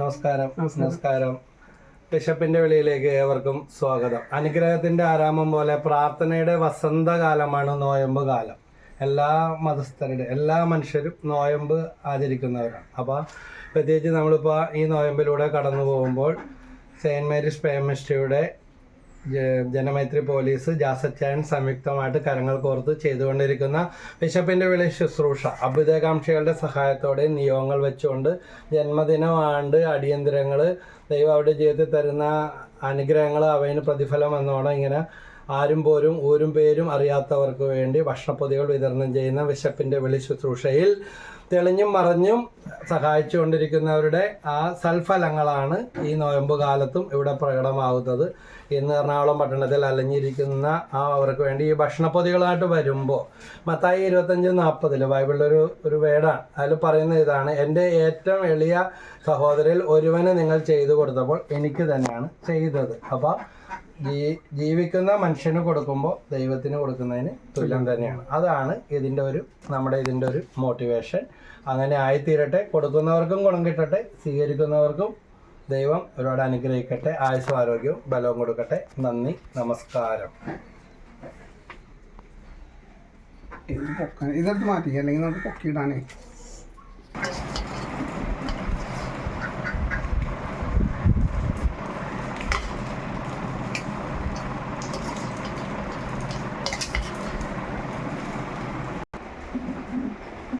നമസ്കാരം നമസ്കാരം. ബിഷപ്പിന്റെ വെളിയിലേക്ക് ഏവർക്കും സ്വാഗതം. അനുഗ്രഹത്തിന്റെ ആരാമം പോലെ പ്രാർത്ഥനയുടെ വസന്തകാലമാണ് നോയമ്പ് കാലം. എല്ലാ മതസ്ഥരുടെ എല്ലാ മനുഷ്യരും നോയമ്പ് ആചരിക്കുന്നവരാണ്. അപ്പോൾ പ്രത്യേകിച്ച് നമ്മളിപ്പോൾ ഈ നോയമ്പിലൂടെ കടന്നു പോകുമ്പോൾ സെയിന്റ് മേരീസ് പേമിസ്ട്രിയുടെ ജ- ജനമൈത്രി പോലീസ് ജാസച്ചായൻ സംയുക്തമായിട്ട് കരങ്ങൾ കോർത്ത് ചെയ്തുകൊണ്ടിരിക്കുന്ന ബിഷപ്പിന്റെ വിളി ശുശ്രൂഷ. അഭ്യുദയകാംക്ഷികളുടെ സഹായത്തോടെ നിയോഗങ്ങൾ വെച്ചുകൊണ്ട് ജന്മദിനമാണ്ട് അടിയന്തരങ്ങൾ ദൈവം അവരുടെ ജീവിതത്തിൽ തരുന്ന അനുഗ്രഹങ്ങൾ അവയിന് പ്രതിഫലം എന്നോണം ഇങ്ങനെ ആരും പോരും ഊരും പേരും അറിയാത്തവർക്ക് വേണ്ടി ഭക്ഷണപ്പൊതികൾ വിതരണം ചെയ്യുന്ന വിശപ്പിന്റെ വിളി ശുശ്രൂഷയിൽ തെളിഞ്ഞും മറിഞ്ഞും സഹായിച്ചുകൊണ്ടിരിക്കുന്നവരുടെ ആ സൽഫലങ്ങളാണ് ഈ നോയമ്പ് കാലത്തും ഇവിടെ പ്രകടമാകുന്നത് ഇന്ന് എറണാകുളം പട്ടണത്തിൽ അലഞ്ഞിരിക്കുന്ന ആ അവർക്ക് വേണ്ടി ഈ ഭക്ഷണപ്പൊതികളായിട്ട് വരുമ്പോൾ മത്തായി ഇരുപത്തഞ്ച് നാൽപ്പതിൽ ബൈബിളിലൊരു ഒരു വേടാണ്. അതിൽ പറയുന്ന ഇതാണ് എന്റെ ഏറ്റവും എളിയ സഹോദരിൽ ഒരുവന് നിങ്ങൾ ചെയ്തു കൊടുത്തപ്പോൾ എനിക്ക് തന്നെയാണ് ചെയ്തത്. അപ്പോൾ ജീവിക്കുന്ന മനുഷ്യന് കൊടുക്കുമ്പോൾ ദൈവത്തിന് കൊടുക്കുന്നതിന് തുല്യം തന്നെയാണ്. അതാണ് ഇതിന്റെ ഒരു നമ്മുടെ ഇതിന്റെ ഒരു മോട്ടിവേഷൻ അങ്ങനെ ആയിത്തീരട്ടെ കൊടുക്കുന്നവർക്കും ഗുണം കിട്ടട്ടെ സ്വീകരിക്കുന്നവർക്കും ദൈവം ഒരുപാട് അനുഗ്രഹിക്കട്ടെ ആയുസ്സും ആരോഗ്യവും ബലവും കൊടുക്കട്ടെ. നന്ദി നമസ്കാരം. ഇതെടുത്ത് മാറ്റി അല്ലെങ്കിൽ നമുക്ക് പൊക്കിയിടാനേ.